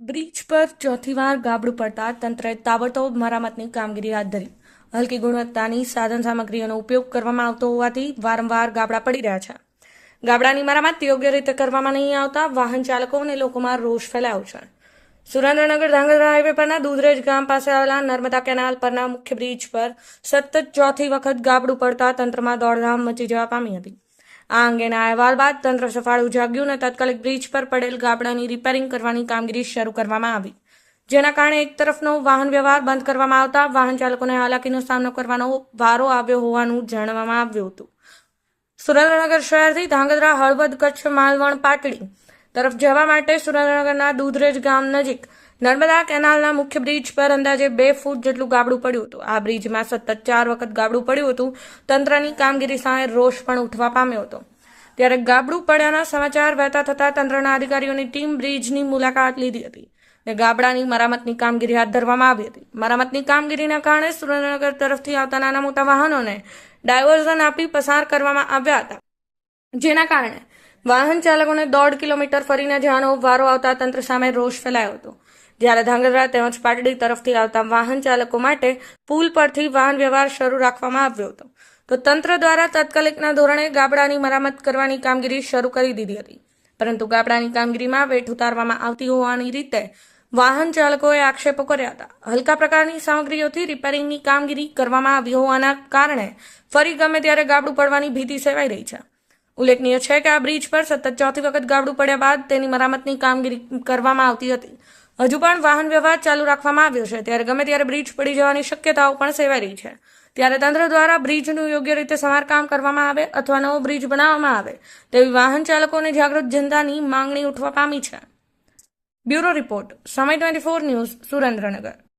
Bridge પર ચોથી વાર ગાબડું પડતા તંત્રએ તાબડતોબ મરામતની કામગીરી હાથ ધરી. હલકી ગુણવત્તાની સાધન સામગ્રીઓનો ઉપયોગ કરવામાં આવતો હોવાથી વારંવાર ગાબડા પડી રહ્યા છે. ગાબડાની મરામત યોગ્ય રીતે કરવામાં નહીં આવતા વાહન ચાલકો અને લોકોમાં રોષ ફેલાયો છે. સુરેન્દ્રનગર ધાંગધ્રા હાઈવે પરના દૂધરેજ ગામ પાસે આવેલા નર્મદા કેનાલ પરના મુખ્ય બ્રિજ પર સતત ચોથી વખત ગાબડું પડતા તંત્રમાં દોડધામ મચી જવા પામી હતી. આ અંગેના અહેવાલ બાદ તંત્ર સફાળું જાગ્યું અને તાત્કાલિક બ્રિજ પર પડેલ ગાબડાની રિપેરિંગ કરવાની કામગીરી શરૂ કરવામાં આવી. જેના કારણે એક તરફનો વાહન વ્યવહાર બંધ કરવામાં આવતા વાહન ચાલકોને હાલાકીનો સામનો કરવાનો વારો આવ્યો હોવાનું જાણવામાં આવ્યું હતું. સુરેન્દ્રનગર શહેરથી ધાંગધ્રા, હળવદ, કચ્છ, માલવણ, પાટડી તરફ જવા માટે સુરેન્દ્રનગરના દૂધરેજ ગામ નજીક નર્મદા કેનાલના મુખ્ય બ્રિજ પર અંદાજે બે ફૂટ જેટલું ગાબડું પડ્યું હતું. આ બ્રિજમાં સતત ચાર વખત ગાબડું પડ્યું હતું. તંત્રની કામગીરી સામે રોષ પણ ઉઠવા પામ્યો હતો. ત્યારે ગાબડું પડ્યાના સમાચાર વહેતા થતા તંત્રના અધિકારીઓની ટીમ બ્રિજની મુલાકાત લીધી હતી ને ગાબડાની મરામતની કામગીરી હાથ ધરવામાં આવી હતી. મરામતની કામગીરીના કારણે સુરેન્દ્રનગર તરફથી આવતા નાના મોટા વાહનોને ડાયવર્ઝન આપી પસાર કરવામાં આવ્યા હતા. જેના કારણે વાહન ચાલકોને દોઢ કિલોમીટર ફરીને જવાનો વારો આવતા તંત્ર સામે રોષ ફેલાયો હતો. જ્યારે ધાંગધ્રા તેમજ પાટડી તરફથી આવતા વાહન ચાલકો માટે પુલ પરથી વાહન વ્યવહાર શરૂ રાખવામાં આવ્યો હતો. તો તંત્ર દ્વારા તાત્કાલિકના ધોરણે ગાબડાની મરામત કરવાની કામગીરી શરૂ કરી દીધી હતી. પરંતુ ગાબડાની કામગીરીમાં વેઠ ઉતારવામાં આવતી હોવાની રીતે વાહન ચાલકોએ આક્ષેપો કર્યા હતા. હલકા પ્રકારની સામગ્રીઓથી રિપેરિંગની કામગીરી કરવામાં આવી હોવાના કારણે ફરી ગમે ત્યારે ગાબડું પડવાની ભીતિ સેવાઈ રહી છે. ઉલ્લેખનીય છે કે આ બ્રિજ પર સતત ચોથી વખત ગાબડું પડ્યા બાદ તેની મરામતની કામગીરી કરવામાં આવતી હતી. હજુ પણ વાહન વ્યવહાર ચાલુ રાખવામાં આવ્યો છે. ત્યારે ગમે ત્યારે બ્રિજ પડી જવાની શક્યતાઓ પણ સેવાઈ રહી છે. ત્યારે તંત્ર દ્વારા બ્રિજનું યોગ્ય રીતે સમારકામ કરવામાં આવે અથવા નવો બ્રિજ બનાવવામાં આવે, તેવી વાહન ચાલકો અને જાગૃત જનતાની માંગણી ઉઠવા પામી છે. બ્યુરો રિપોર્ટ, સમય ટ્વેન્ટી ફોર ન્યૂઝ સુરેન્દ્રનગર.